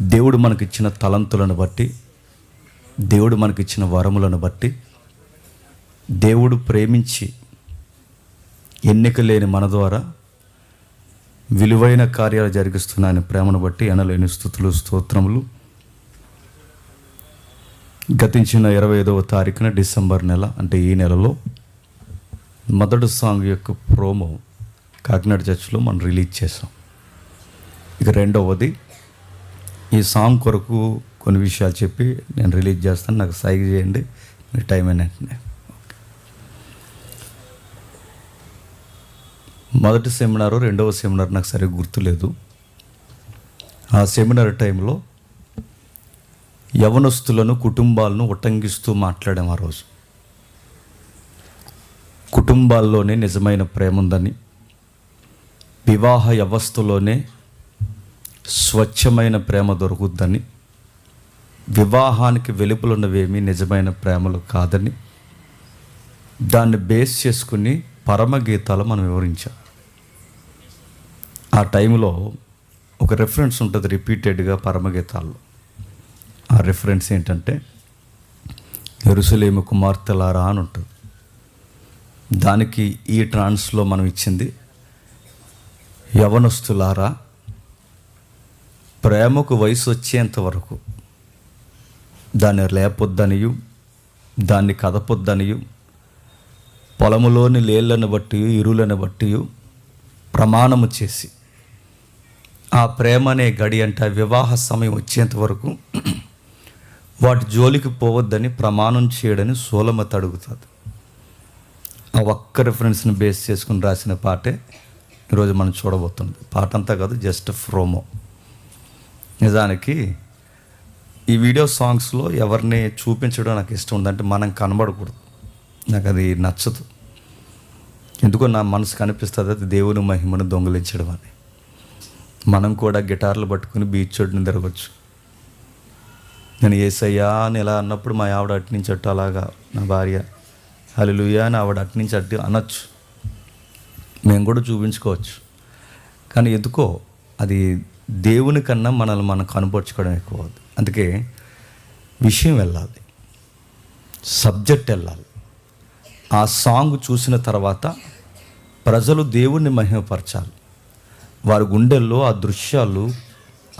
దేవుడు మనకిచ్చిన తలంతులను బట్టి దేవుడు మనకిచ్చిన వరములను బట్టి దేవుడు ప్రేమించి ఎన్నిక లేని మన ద్వారా విలువైన కార్యాలు జరిగిస్తున్న ఆయన ప్రేమను బట్టి ఎనలేని స్థుతులు స్తోత్రములు. గతించిన ఇరవై ఐదవ తారీఖున డిసెంబర్ నెల అంటే ఈ నెలలో మొదటి సాంగ్ యొక్క ప్రోమో కాకినాడ చర్చ్లో మనం రిలీజ్ చేసాం ఇక రెండవది ఈ సాంగ్ కొరకు కొన్ని విషయాలు చెప్పి నేను రిలీజ్ చేస్తాను. నాకు సైగ చేయండి. మీ టైం అయిన వెంటనే మొదటి సెమినారు రెండవ సెమినార్ నాకు సరిగ్గా గుర్తులేదు ఆ సెమినార్ టైంలో యవనస్తులను కుటుంబాలను ఉటంకిస్తూ మాట్లాడాం ఆ రోజు. కుటుంబాల్లోనే నిజమైన ప్రేమ ఉందని వివాహ వ్యవస్థలోనే స్వచ్ఛమైన ప్రేమ దొరుకుద్దని వివాహానికి వెలుపులున్నవేమీ నిజమైన ప్రేమలు కాదని దాన్ని బేస్ చేసుకుని పరమగీతాలు మనం వివరించాం ఆ టైంలో ఒక రెఫరెన్స్ ఉంటుంది రిపీటెడ్గా పరమగీతాల్లో. ఆ రెఫరెన్స్ ఏంటంటే ఎరుసలేము కుమార్తెలారా అని ఉంటుంది. దానికి ఈ ట్రాన్స్లో మనం ఇచ్చింది యవనస్తులారా ప్రేమకు వయసు వచ్చేంత వరకు దాన్ని లేపొద్దనియు దాన్ని కదపొద్దనియు పొలములోని లేళ్ళను బట్టి ఇరులను బట్టి ప్రమాణము చేసి ఆ ప్రేమ అనే గడి అంటే వివాహ సమయం వచ్చేంత వరకు వాటి జోలికి పోవద్దని ప్రమాణం చేయడని సోలమత అడుగుతుంది ఆ ఒక్క రిఫరెన్స్ని బేస్ చేసుకుని రాసిన పాటే ఈరోజు మనం చూడబోతుంది పాట అంతా కాదు జస్ట్ ఫ్రోమో. నిజానికి ఈ వీడియో సాంగ్స్లో ఎవరిని చూపించడం నాకు ఇష్టం ఉందంటే మనం కనబడకూడదు. నాకు అది నచ్చదు. ఎందుకో నా మనసు కనిపిస్తుంది అది దేవుని మహిమను దొంగలించడం అని మనం కూడా గిటార్లు పట్టుకుని బీచ్ చోటుని తిరగచ్చు. నేను ఏసయ్యా అని ఇలా అన్నప్పుడు మా ఆవిడ అటు నుంచి అట్టు అలాగా నా భార్య హలిలుయా అని ఆవిడ అటు నుంచి అట్టు అనొచ్చు. మేము కూడా చూపించుకోవచ్చు. కానీ ఎందుకో అది దేవుని కన్నా మనల్ని మనం కనపరుచుకోవడం ఎక్కువ అవుతుంది అందుకే విషయం వెళ్ళాలి. సబ్జెక్ట్ వెళ్ళాలి. ఆ సాంగ్ చూసిన తర్వాత ప్రజలు దేవుణ్ణి మహిమపరచాలి. వారి గుండెల్లో ఆ దృశ్యాలు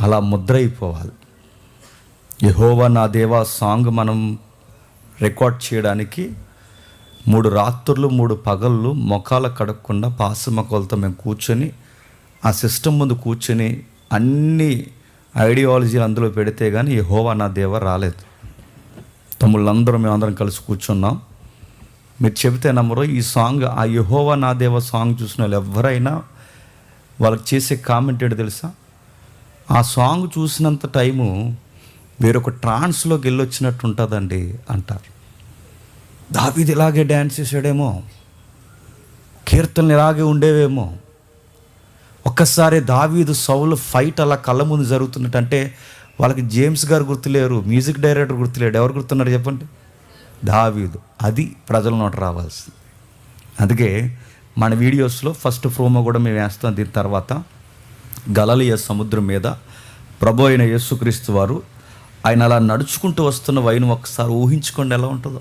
అలా ముద్రైపోవాలి. యహోవా నా దేవా సాంగ్ మనం రికార్డ్ చేయడానికి మూడు రాత్రులు మూడు పగళ్ళు మొఖాల కడగకుండా పాసమొక్కలతో మేము కూర్చొని ఆ సిస్టమ్ ముందు కూర్చొని అన్ని ఐడియాలజీలు అందులో పెడితే కానీ యహోవా నా దేవ రాలేదు. తమ్ముళ్ళందరూ మేము అందరం కలిసి కూర్చున్నాం. మీరు చెబితే నమ్మరు ఈ సాంగ్ ఆ యహోవా నా దేవ సాంగ్ చూసిన వాళ్ళు ఎవరైనా వాళ్ళకి చేసే కామెంట్ ఏంటి తెలుసా? ఆ సాంగ్ చూసినంత టైము వేరొక ట్రాన్స్లోకి వెళ్ళొచ్చినట్టు ఉంటుందండి అంటారు. దావిది ఇలాగే డ్యాన్స్ చేసాడేమో కీర్తనలు ఇలాగే ఉండేవేమో ఒక్కసారి దావీదు సౌలు ఫైట్ అలా కళ్ళ ముందు జరుగుతున్నట్టంటే వాళ్ళకి జేమ్స్ గారు గుర్తులేరు మ్యూజిక్ డైరెక్టర్ గుర్తులేడు. ఎవరు గుర్తున్నారు చెప్పండి? దావీదు. అది ప్రజల నోట రావాల్సింది. అందుకే మన వీడియోస్లో ఫస్ట్ ప్రోమో కూడా మేము వేస్తాం. దీని తర్వాత గలలియ సముద్రం మీద ప్రభు అయిన యేసుక్రీస్తు వారు ఆయన అలా నడుచుకుంటూ వస్తున్న వైను ఒకసారి ఊహించుకోండి ఎలా ఉంటుందో.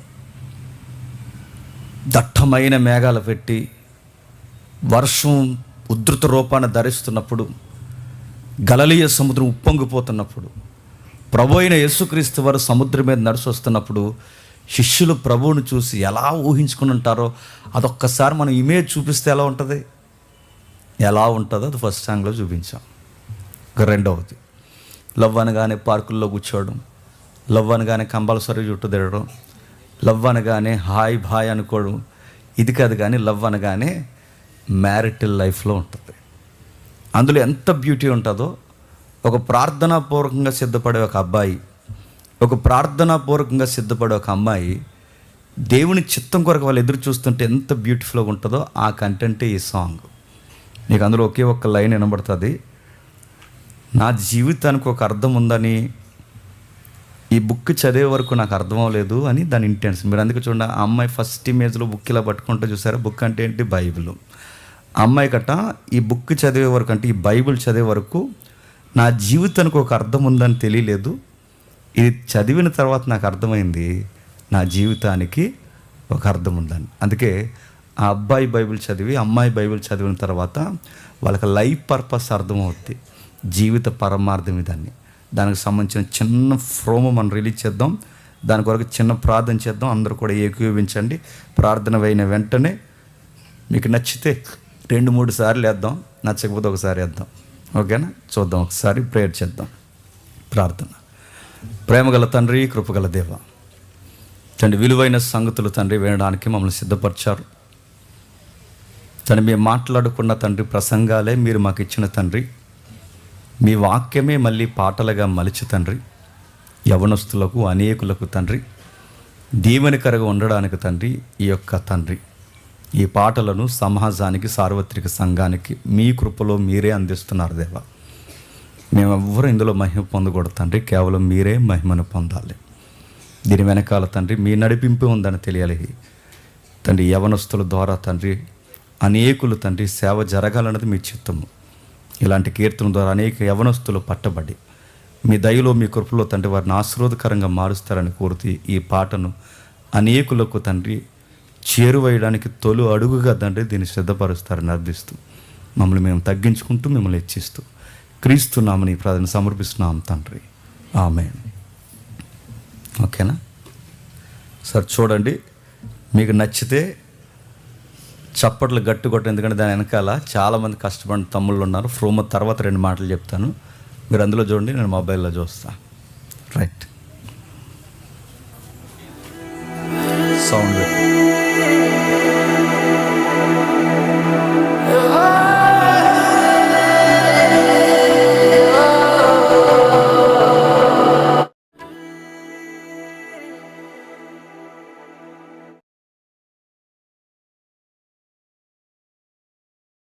దట్టమైన మేఘాలు పెట్టి వర్షం ఉద్ధృత రూపాన్ని ధరిస్తున్నప్పుడు గలలీయ సముద్రం ఉప్పొంగిపోతున్నప్పుడు ప్రభు అయిన యేసుక్రీస్తు వారు సముద్రం మీద నడిచి వస్తున్నప్పుడు శిష్యులు ప్రభువును చూసి ఎలా ఊహించుకుని ఉంటారో అదొక్కసారి మనం ఇమేజ్ చూపిస్తే ఎలా ఉంటుంది? ఎలా ఉంటుందో అది ఫస్ట్ సాంగ్లో చూపించాం. ఇక రెండవది లవ్ అనగానే పార్కుల్లో కూర్చోవడం లవ్ అనగానే కంపల్సరీ జుట్టు తిరగడం లవ్ అనగానే హాయ్ భాయ్ అనుకోవడం ఇది కాదు కానీ లవ్ అనగానే మ్యారిటల్ లైఫ్లో ఉంటుంది. అందులో ఎంత బ్యూటీ ఉంటుందో ఒక ప్రార్థనాపూర్వకంగా సిద్ధపడే ఒక అబ్బాయి ఒక ప్రార్థనాపూర్వకంగా సిద్ధపడే ఒక అమ్మాయి దేవుని చిత్తం కొరకు వాళ్ళు ఎదురు చూస్తుంటే ఎంత బ్యూటిఫుల్గా ఉంటుందో ఆ కంటెంటే ఈ సాంగ్. నీకు అందులో ఒకే ఒక్క లైన్ వినబడుతుంది. నా జీవితానికి ఒక అర్థం ఉందని ఈ బుక్ చదివే వరకు నాకు అర్థం అవ్వలేదు అని దాని ఇంటెన్స్. మీరు అందుకే చూడండి ఆ అమ్మాయి ఫస్ట్ ఇమేజ్లో బుక్ ఇలా పట్టుకుంటూ చూసారా? బుక్ అంటే ఏంటి? బైబిల్. అమ్మాయి కట్ట ఈ బుక్ చదివే వరకు అంటే ఈ బైబిల్ చదివే వరకు నా జీవితానికి ఒక అర్థం ఉందని తెలియలేదు. ఇది చదివిన తర్వాత నాకు అర్థమైంది నా జీవితానికి ఒక అర్థం ఉందని. అందుకే ఆ అబ్బాయి బైబిల్ చదివి అమ్మాయి బైబిల్ చదివిన తర్వాత వాళ్ళకి లైఫ్ పర్పస్ అర్థమవుద్ది జీవిత పరమార్థం ఇదాన్ని దానికి సంబంధించిన చిన్న ఫ్రోమో మనం రిలీజ్ చేద్దాం. దాని కొరకు చిన్న ప్రార్థన చేద్దాం. అందరూ కూడా ఏకీవించండి ప్రార్థన అయిన వెంటనే మీకు నచ్చితే రెండు మూడు సార్లు వేద్దాం. నచ్చకపోతే ఒకసారి వేద్దాం. ఓకేనా? చూద్దాం. ఒకసారి ప్రేయర్ చేద్దాం. ప్రార్థన. ప్రేమగల తండ్రి కృపగల దేవ. తండ్రి విలువైన సంగతులు తండ్రి వినడానికి మమ్మల్ని సిద్ధపరిచారు. తండ్రి మేము మాట్లాడుకున్న తండ్రి ప్రసంగాలే మీరు మాకు ఇచ్చిన తండ్రి. మీ వాక్యమే మళ్ళీ పాటలుగా మలిచి తండ్రి. యవనస్తులకు అనేకులకు తండ్రి. దీవెనకరగా ఉండడానికి తండ్రి ఈ యొక్క తండ్రి. ఈ పాటలను సమాజానికి సార్వత్రిక సంఘానికి మీ కృపలో మీరే అందిస్తున్నారు దేవా. మేమెవ్వరూ ఇందులో మహిమ పొందకూడదు తండ్రి. కేవలం మీరే మహిమను పొందాలి. దీని వెనకాల తండ్రి మీ నడిపింపు ఉందని తెలియాలి. తండ్రి యవనస్తుల ద్వారా తండ్రి అనేకులు తండ్రి సేవ జరగాలన్నది మీ చిత్తము. ఇలాంటి కీర్తన ద్వారా అనేక యవనస్తులు పట్టబడి మీ దయలో మీ కృపలో తండ్రి వారిని ఆశీర్వాదకరంగా మారుస్తారని కోరుతూ ఈ పాటను అనేకులకు తండ్రి చేరువేయడానికి తొలు అడుగుగా తండ్రి దీన్ని సిద్ధపరుస్తారని అర్థిస్తూ మమ్మల్ని మేము తగ్గించుకుంటూ మిమ్మల్ని హెచ్చిస్తూ క్రీస్తున్నామని ప్రార్థన సమర్పిస్తున్నాం తండ్రి. ఆమె ఓకేనా? సార్ చూడండి. మీకు నచ్చితే చప్పట్లు గట్టి కొట్టు ఎందుకంటే దాని వెనకాల చాలామంది కష్టపడిన తమ్ముళ్ళు ఉన్నారు. ఫ్రోమ తర్వాత రెండు మాటలు చెప్తాను. మీరు అందులో చూడండి నేను మొబైల్లో చూస్తా. రైట్. Sound yeah.